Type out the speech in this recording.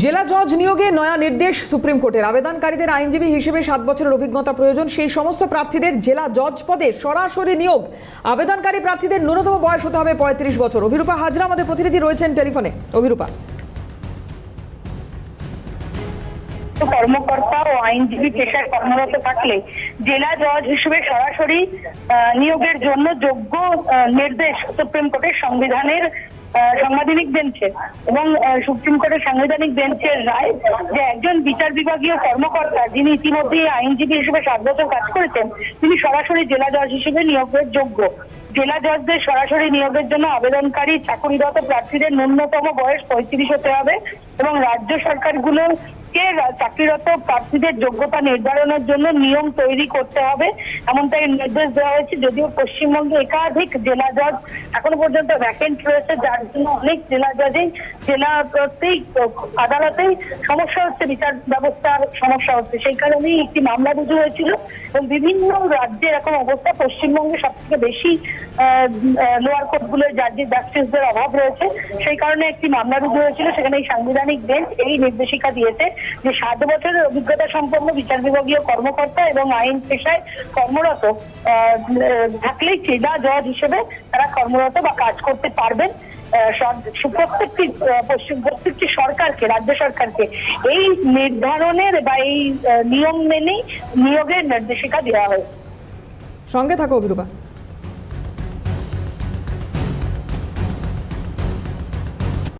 জেলা জজ নিয়োগে নয়া নির্দেশ সুপ্রিম কোর্টের। আবেদনকারীদের আইনজীবী হিসেবে সাত বছরের অভিজ্ঞতা প্রয়োজন। সেই সমস্ত প্রার্থীদের জেলা জজ পদে সরাসরি নিয়োগ। আবেদনকারী প্রার্থীদের ন্যূনতম বয়স হতে হবে পঁয়ত্রিশ বছর। অভিরূপা হাজরা আমাদের প্রতিনিধি রয়েছেন টেলিফোনে। অভিরূপা। কর্মকর্তা ও আইনজীবী পেশায় কর্মরত থাকলে জেলা জজ হিসেবে সরাসরি নিয়োগের জন্য যোগ্য নির্দেশ সুপ্রিম কোর্টের সংবিধানের সাংবিধানিক বেঞ্চের এবং সুপ্রিম কোর্টের সাংবিধানিক বেঞ্চের রায় যে একজন বিচার বিভাগীয় কর্মকর্তা যিনি ইতিমধ্যে আইনজীবী হিসেবে সাত বছর কাজ করেছেন, তিনি সরাসরি জেলা জজ হিসেবে নিয়োগের যোগ্য। জেলা জজদের সরাসরি নিয়োগের জন্য আবেদনকারী চাকুরিরত প্রার্থীদের ন্যূনতম বয়স পঁয়ত্রিশ হতে হবে। এবং রাজ্য সরকারগুলোকে রা- চাকরিরত প্রার্থীদের যোগ্যতা নির্ধারণের জন্য নিয়ম তৈরি করতে হবে, এমনটাই নির্দেশ দেওয়া হয়েছে। যদিও পশ্চিমবঙ্গে একাধিক জেলা জজ এখনও পর্যন্ত ভ্যাকেন্ট রয়েছে, যার জন্য অনেক জেলা জজেই জেলা প্রত্যেক আদালতেই সমস্যা হচ্ছে, বিচার ব্যবস্থার সমস্যা হচ্ছে। সেই কারণেই একটি মামলা রুজু হয়েছিল এবং বিভিন্ন রাজ্যে এরকম অবস্থা পশ্চিমবঙ্গে সব থেকে বেশি লোয়ার কোর্টগুলোর জাজি জাস্টিসদের অভাব রয়েছে। সেই কারণে একটি মামলা রুজু হয়েছিল, সেখানে এই বেঞ্চ এই নির্দেশিকা দিয়েছে যে সাত বছরের অভিজ্ঞতা সম্পন্ন বিচার বিভাগীয় কর্মকর্তা এবং আইন পেশায় কর্মরত থাকলেই জেলা জজ হিসেবে তারা কর্মরত বা কাজ করতে পারবেন। প্রত্যেকটি পশ্চিম, প্রত্যেকটি সরকারকে, রাজ্য সরকারকে এই নির্ধারণের বা এই নিয়ম মেনেই নিয়োগের নির্দেশিকা দেওয়া হয়েছে। সঙ্গে থাকো অভিরূপা।